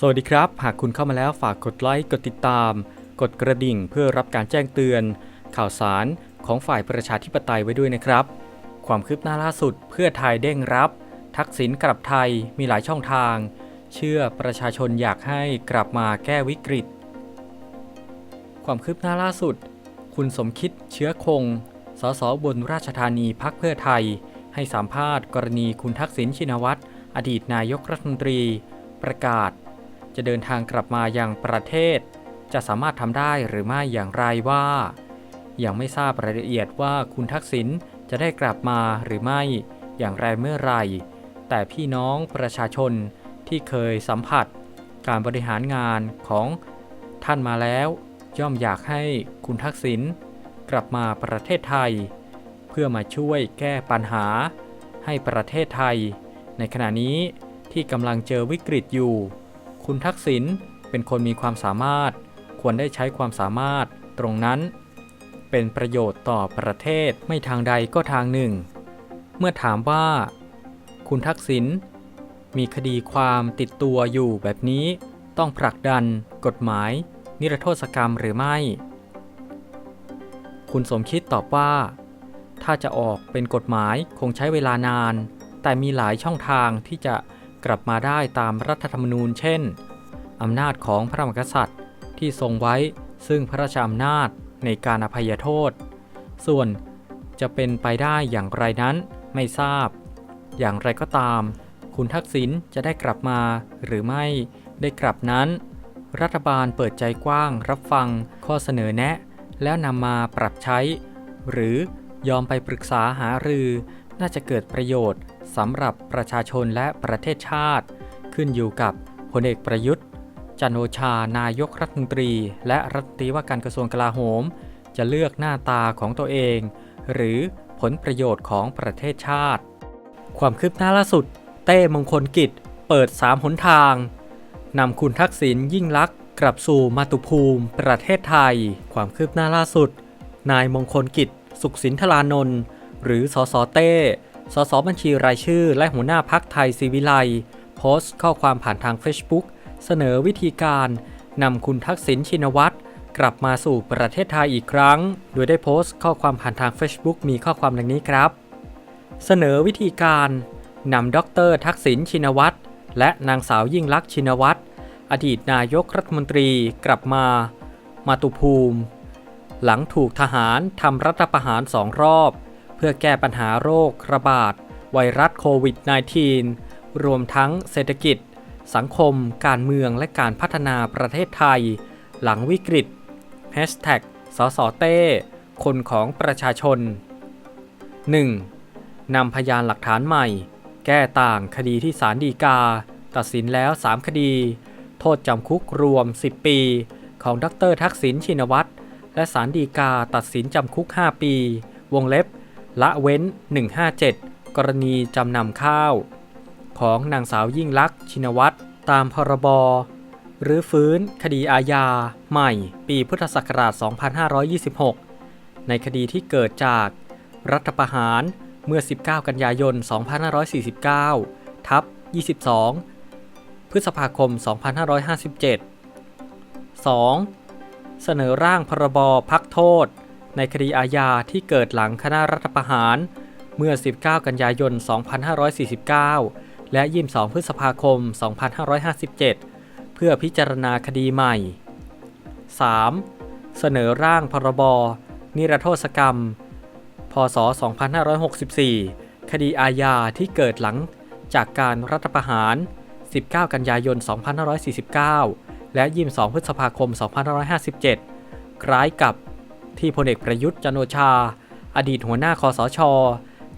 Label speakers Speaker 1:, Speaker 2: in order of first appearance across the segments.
Speaker 1: สวัสดีครับ หากคุณเข้ามาแล้วฝากกดไลค์ กดติดตาม กดกระดิ่งเพื่อรับการแจ้งเตือน ข่าวสารของฝ่ายประชาธิปไตยไว้ด้วยนะครับ ความคืบหน้าล่าสุดเพื่อไทยเด้งรับ ทักษิณกลับไทยมีหลายช่องทาง เชื่อประชาชนอยากให้กลับมาแก้วิกฤต ความคืบหน้าล่าสุด คุณสมคิดเชื้อคง สสบนราชธานีพักเพื่อไทย ให้สัมภาษณ์กรณีคุณทักษิณชินวัตรอดีตนายกรัฐมนตรี ประกาศ จะเดินทางกลับมายังประเทศ จะสามารถทำได้หรือไม่อย่างไรว่า ยังไม่ทราบรายละเอียดว่าคุณทักษิณจะได้กลับมาหรือไม่อย่างไรเมื่อไรแต่พี่น้องประชาชนที่เคยสัมผัส การบริหารงานของท่านมาแล้ว ย่อมอยากให้คุณทักษิณกลับมาประเทศไทย เพื่อมาช่วยแก้ปัญหา ให้ประเทศไทย ในขณะนี้ที่กำลังเจอวิกฤตอยู่ คุณทักษิณเป็นคนมีความสามารถ ควรได้ใช้ความสามารถตรงนั้น เป็นประโยชน์ต่อประเทศไม่ทางใดก็ทางหนึ่ง เมื่อถามว่า คุณทักษิณมีคดีความติดตัวอยู่แบบนี้ต้องผลักดัน กฎหมาย นิรโทษกรรมหรือไม่ คุณสมคิดตอบว่า ถ้าจะออกเป็นกฎหมายคงใช้เวลานาน แต่มีหลายช่องทางที่จะ กลับมาได้ตามรัฐธรรมนูญเช่น อำนาจของพระมหากษัตริย์ที่ทรงไว้ซึ่งพระราชอำนาจในการอภัยโทษ ส่วนจะเป็นไปได้อย่างไรนั้นไม่ทราบ อย่างไรก็ตาม คุณทักษิณจะได้กลับมาหรือไม่ได้กลับนั้น รัฐบาลเปิดใจกว้างรับฟังข้อเสนอแนะ แล้วนำมาปรับใช้ หรือยอมไปปรึกษาหารือน่าจะเกิดประโยชน์ สำหรับประชาชนและประเทศชาติ ขึ้นอยู่กับพลเอกประยุทธ์ จันโอชานายกรัฐมนตรี และรัฐมนตรีว่าการกระทรวงกลาโหม จะเลือกหน้าตาของตัวเอง หรือผลประโยชน์ของประเทศชาติ ความคืบหน้าล่าสุด เต้มงคลกิจ เปิด 3 หนทางนำคุณทักษิณยิ่งลักษณ์กลับสู่มาตุภูมิ ประเทศไทย ความคืบหน้าล่าสุด นายมงคลกิจ สุขสินทลานนท์หรือสอสอเต้ สสบัญชีรายชื่อ และหัวหน้าพักไทยศิวิไลโพสต์ข้อความผ่านทาง Facebook เสนอวิธีการนำคุณทักษิณชินวัตรกลับมาสู่ประเทศไทยอีกครั้ง โดยได้โพสต์ข้อความผ่านทาง Facebook มีข้อความดังนี้ครับ เสนอวิธีการนำดรทักษิณชินวัตรและนางสาวยิ่งลักษณ์ชินวัตรอดีตนายกรัฐมนตรีกลับมา มาตุภูมิ หลังถูกทหารทำรัฐประหารสองรอบ เพื่อแก้ปัญหาโรคระบาด ไวรัสโควิด -19 รวมทั้งเศรษฐกิจ สังคม การเมืองและการพัฒนาประเทศไทย หลังวิกฤต Hashtag สสเต้ คนของประชาชน 1. นำพยานหลักฐานใหม่ แก้ต่างคดีที่ศาลฎีกา ตัดสินแล้ว 3 คดี โทษจำคุกรวม 10 ปี ของดรทักษิณชินวัตร และศาลฎีกาตัดสินจำคุก 5 ปี วงเล็บ ละเว้น 157 กรณีจำนำข้าว ของนางสาวยิ่งลักษณ์ชินวัตรตามพรบหรือฟื้นคดีอาญาใหม่ปีพุทธศักราช 2526 ในคดีที่เกิดจากรัฐประหารเมื่อ 19 กันยายน 2549 ทับ 22 พฤษภาคม 2557 2. เสนอร่างพรบพักโทษ ในคดีอาญาที่เกิดหลังคณะรัฐประหาร เมื่อ 19 กันยายน 2549 และ 22 พฤษภาคม 2557 เพื่อพิจารณาคดีใหม่ 3. เสนอร่างพรบ นิรโทษกรรม พศ 2564 คดีอาญาที่เกิดหลังจากการรัฐประหาร 19 กันยายน 2549 และ 22 พฤษภาคม 2557 คล้ายกับ ที่พลเอกประยุทธ์จันโอชา อดีตหัวหน้าคอสช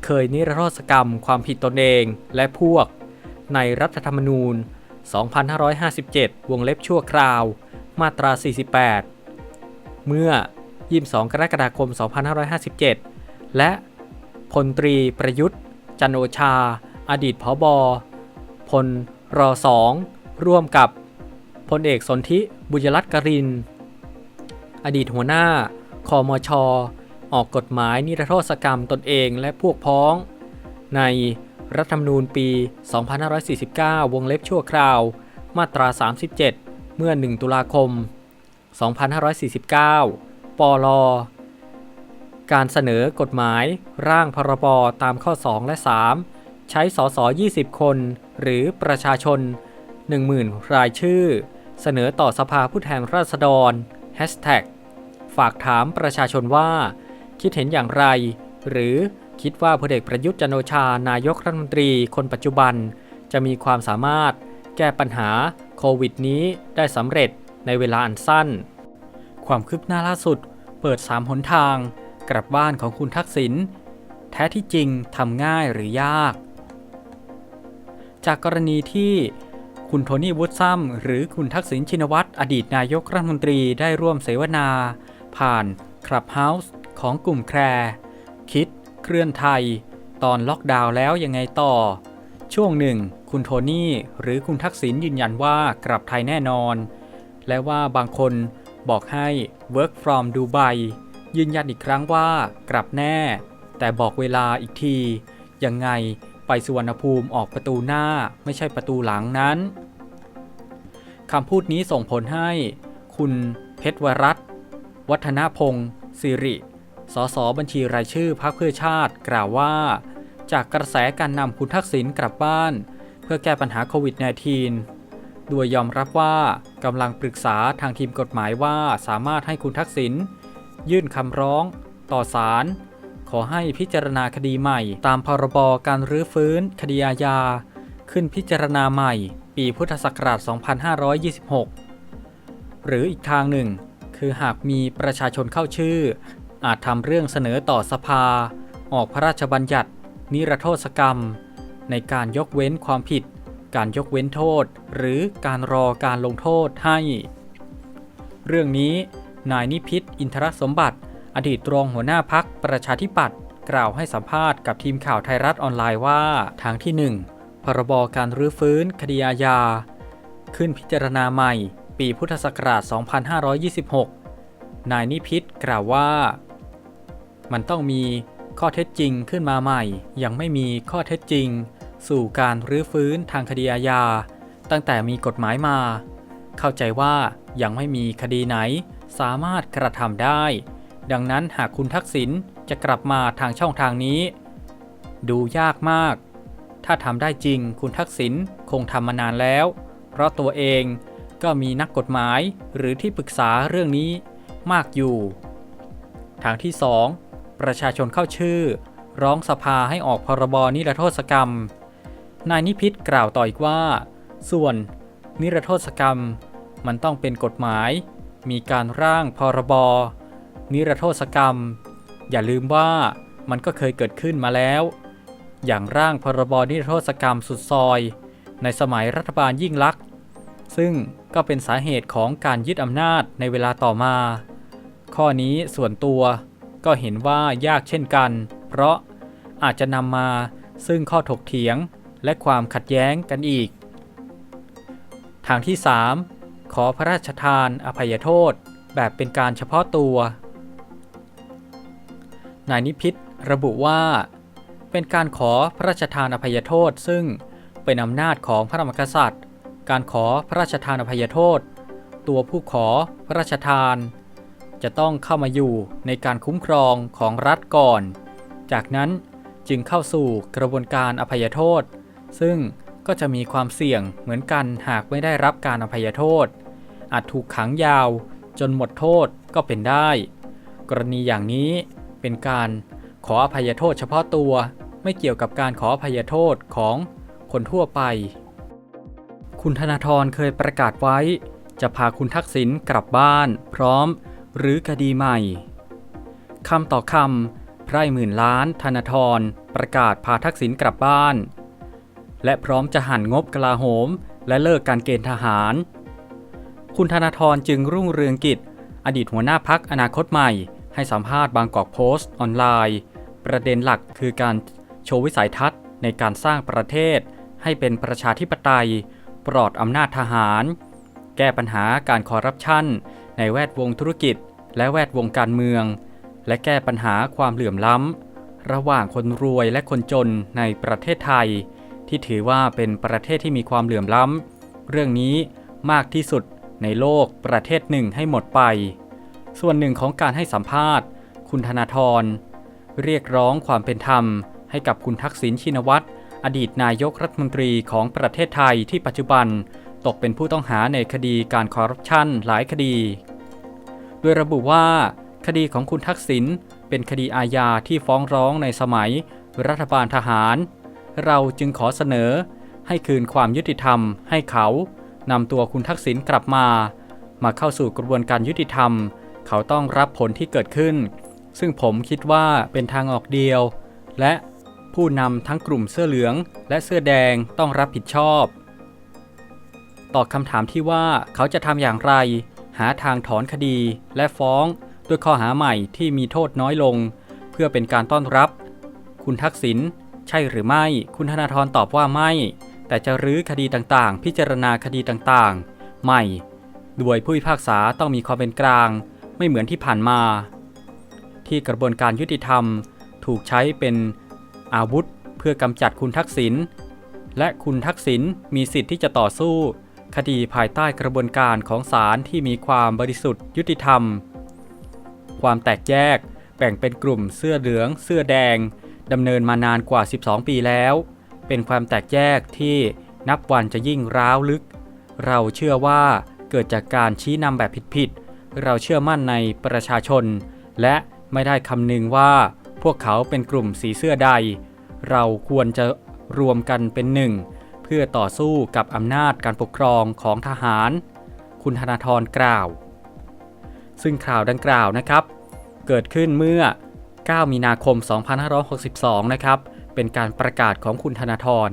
Speaker 1: เคยนิรโทษกรรมความผิดตนเองและพวก ในรัฐธรรมนูญ 2557 วงเล็บชั่วคราว มาตรา 48 เมื่อ 22 กรกฎาคม 2557 และพลตรีประยุทธ์จันโอชา อดีตผบพลรอสองร่วมกับพลเอกสนธิบุญรัตน์กริน อดีตหัวหน้า คอมช ออกกฎหมายนิรโทษกรรมตนเองและพวกพ้อง ในรัฐธรรมนูญปี 2549 วงเล็บชั่วคราว มาตรา 37 เมื่อ 1 ตุลาคม 2549 ปลการเสนอกฎหมายร่างพรบตามข้อ 2 และ 3 ใช้สส20 คน หรือประชาชน 10,000 รายชื่อ เสนอต่อสภาผู้แทนราษฎร Hashtag ฝากถามประชาชนว่า คิดเห็นอย่างไร หรือคิดว่าพลเอกประยุทธ์จันโอชานายกรัฐมนตรีคนปัจจุบัน จะมีความสามารถแก้ปัญหาโควิดนี้ได้สำเร็จในเวลาอันสั้น ความคืบหน้าล่าสุด เปิด 3 หนทาง กลับบ้านของคุณทักษิณแท้ที่จริงทำง่ายหรือยาก จากกรณีที่คุณโทนี่วูดซัมหรือคุณทักษิณชินวัตรอดีตนายกรัฐมนตรีได้ร่วมเสวนา ผ่านคลับเฮาส์ของกลุ่มแคร์คิด เคลื่อนไทย ตอนล็อกดาวน์แล้วยังไงต่อ ช่วงหนึ่ง คุณโทนี่หรือคุณทักษิณยืนยันว่ากลับไทยแน่นอน และว่าบางคนบอกให้ work from Dubai ยืนยันอีกครั้งว่ากลับแน่ แต่บอกเวลาอีกที ยังไงไปสุวรรณภูมิออกประตูหน้าไม่ใช่ประตูหลังนั้นคำพูดนี้ส่งผลให้ คุณเพชรวรัตน์ วัฒนพงศ์สิริ สสบัญชีรายชื่อพรรคเพื่อชาติ กล่าวว่า จากกระแสการนำคุณทักษิณกลับบ้าน เพื่อแก้ปัญหาโควิด -19 โดยยอมรับว่ากำลังปรึกษาทางทีมกฎหมายว่าสามารถให้คุณทักษิณยื่นคำร้อง ต่อศาลขอให้พิจารณาคดีใหม่ ตามพรบการรื้อฟื้น คดีอาญา ขึ้นพิจารณาใหม่ ปีพุทธศักราช 2526 หรืออีกทางหนึ่ง คือหากมีประชาชนเข้าชื่อ อาจทำเรื่องเสนอต่อสภา ออกพระราชบัญญัติ นิรโทษกรรม ในการยกเว้นความผิด การยกเว้นโทษ หรือการรอการลงโทษให้ เรื่องนี้นายนิพิษอินทรสมบัติ อดีตรองหัวหน้าพักประชาธิปัตย์กล่าวให้สัมภาษณ์กับทีมข่าวไทยรัฐออนไลน์ว่าทางที่ 1 พรบการรื้อฟื้นคดีอาญา ขึ้นพิจารณาใหม่ ปีพุทธศักราช 2526 นายนิพิษกล่าวว่า มันต้องมีข้อเท็จจริงขึ้นมาใหม่ ยังไม่มีข้อเท็จจริง สู่การรื้อฟื้นทางคดีอาญา ตั้งแต่มีกฎหมายมา เข้าใจว่ายังไม่มีคดีไหนสามารถกระทำได้ ดังนั้นหากคุณทักษิณจะกลับมาทางช่องทางนี้ ดูยากมาก ถ้าทำได้จริงคุณทักษิณคงทำมานานแล้ว เพราะตัวเอง ก็มีนักกฎหมายหรือที่ปรึกษาเรื่องนี้มากอยู่ ทางที่ 2 ประชาชนเข้าชื่อ ร้องสภาให้ออกพรบนิรโทษกรรม นายนิพิษกล่าวต่ออีกว่า ส่วนนิรโทษกรรม มันต้องเป็นกฎหมาย มีการร่างพรบนิรโทษกรรม อย่าลืมว่ามันก็เคยเกิดขึ้นมาแล้ว อย่างร่างพรบนิรโทษกรรมสุดซอย ในสมัยรัฐบาลยิ่งลักษณ์ ซึ่งก็เป็นสาเหตุของการยึดอำนาจในเวลาต่อมา ข้อนี้ส่วนตัวก็เห็นว่ายากเช่นกัน เพราะอาจจะนำมาซึ่งข้อถกเถียงและความขัดแย้งกันอีก ทางที่ 3 ขอพระราชทานอภัยโทษแบบเป็นการเฉพาะตัว นายนิพิษระบุว่า เป็นการขอพระราชทานอภัยโทษซึ่งเป็นอำนาจของพระมหากษัตริย์ การขอพระราชทานอภัยโทษ ตัวผู้ขอพระราชทาน จะต้องเข้ามาอยู่ในการคุ้มครองของรัฐก่อน จากนั้นจึงเข้าสู่กระบวนการอภัยโทษ ซึ่งก็จะมีความเสี่ยงเหมือนกันหากไม่ได้รับการอภัยโทษ อาจถูกขังยาวจนหมดโทษก็เป็นได้ กรณีอย่างนี้เป็นการขออภัยโทษเฉพาะตัวไม่เกี่ยวกับการขออภัยโทษของคนทั่วไป คุณธนาธรเคยประกาศไว้ จะพาคุณทักษิณกลับบ้าน พร้อม หรือคดีใหม่คำต่อคำไพร่หมื่นล้านธนาธรประกาศพาทักษิณกลับบ้าน และพร้อมจะหันงบกลาโหม และเลิกการเกณฑ์ทหาร คุณธนาธรจึงรุ่งเรืองกิจ อดีตหัวหน้าพักอนาคตใหม่ ให้สัมภาษณ์บางกอกโพสต์ออนไลน์ ประเด็นหลักคือการโชว์วิสัยทัศน์ในการสร้างประเทศให้เป็นประชาธิปไตย ปลอดอำนาจทหาร แก้ปัญหาการคอร์รัปชัน ในแวดวงธุรกิจ และแวดวงการเมือง และแก้ปัญหาความเหลื่อมล้ำ ระหว่างคนรวยและคนจนในประเทศไทย ที่ถือว่าเป็นประเทศที่มีความเหลื่อมล้ำ เรื่องนี้มากที่สุดในโลกประเทศหนึ่งให้หมดไป ส่วนหนึ่งของการให้สัมภาษณ์ คุณธนาธรเรียกร้องความเป็นธรรมให้กับคุณทักษิณชินวัตร อดีตนายกรัฐมนตรีของประเทศไทยที่ปัจจุบันตกเป็นผู้ต้องหาในคดีการคอร์รัปชันหลายคดี โดยระบุว่า คดีของคุณทักษิณเป็นคดีอาญาที่ฟ้องร้องในสมัยรัฐบาลทหาร เราจึงขอเสนอให้คืนความยุติธรรมให้เขานำตัวคุณทักษิณกลับมา มาเข้าสู่กระบวนการยุติธรรม เขาต้องรับผลที่เกิดขึ้น ซึ่งผมคิดว่าเป็นทางออกเดียว และ ผู้นำทั้งกลุ่มเสื้อเหลือง และเสื้อแดงต้องรับผิดชอบ ตอบคำถามที่ว่าเขาจะทำอย่างไร หาทางถอนคดีและฟ้อง ด้วยข้อหาใหม่ที่มีโทษน้อยลง เพื่อเป็นการต้อนรับ คุณทักษิณใช่หรือไม่ คุณธนาธรตอบว่าไม่ แต่จะรื้อคดีต่างๆ พิจารณาคดีต่างๆ ใหม่ โดยผู้พิพากษาต้องมีความเป็นกลาง ไม่เหมือนที่ผ่านมา ที่กระบวนการยุติธรรมถูกใช้เป็น อาวุธเพื่อกำจัดคุณทักษิณและคุณทักษิณมีสิทธิ์ที่จะต่อสู้ คดีภายใต้กระบวนการของศาลที่มีความบริสุทธิ์ยุติธรรม ความแตกแยกแบ่งเป็นกลุ่มเสื้อเหลือง เสื้อแดงดำเนินมานานกว่า 12 ปีแล้ว เป็นความแตกแยกที่นับวันจะยิ่งร้าวลึก เราเชื่อว่าเกิดจากการชี้นำแบบผิดๆเราเชื่อมั่นในประชาชน และไม่ได้คำนึงว่า วกเขาเป็นกลุ่มสีเสื้อใด เราควรจะรวมกันเป็นหนึ่ง เพื่อต่อสู้กับอำนาจการปกครองของทหาร คุณธนาธรกล่าว ซึ่งข่าวดังกล่าวนะครับ เกิดขึ้นเมื่อ 9 มีนาคม 2562 นะครับ เป็นการประกาศของคุณธนาธร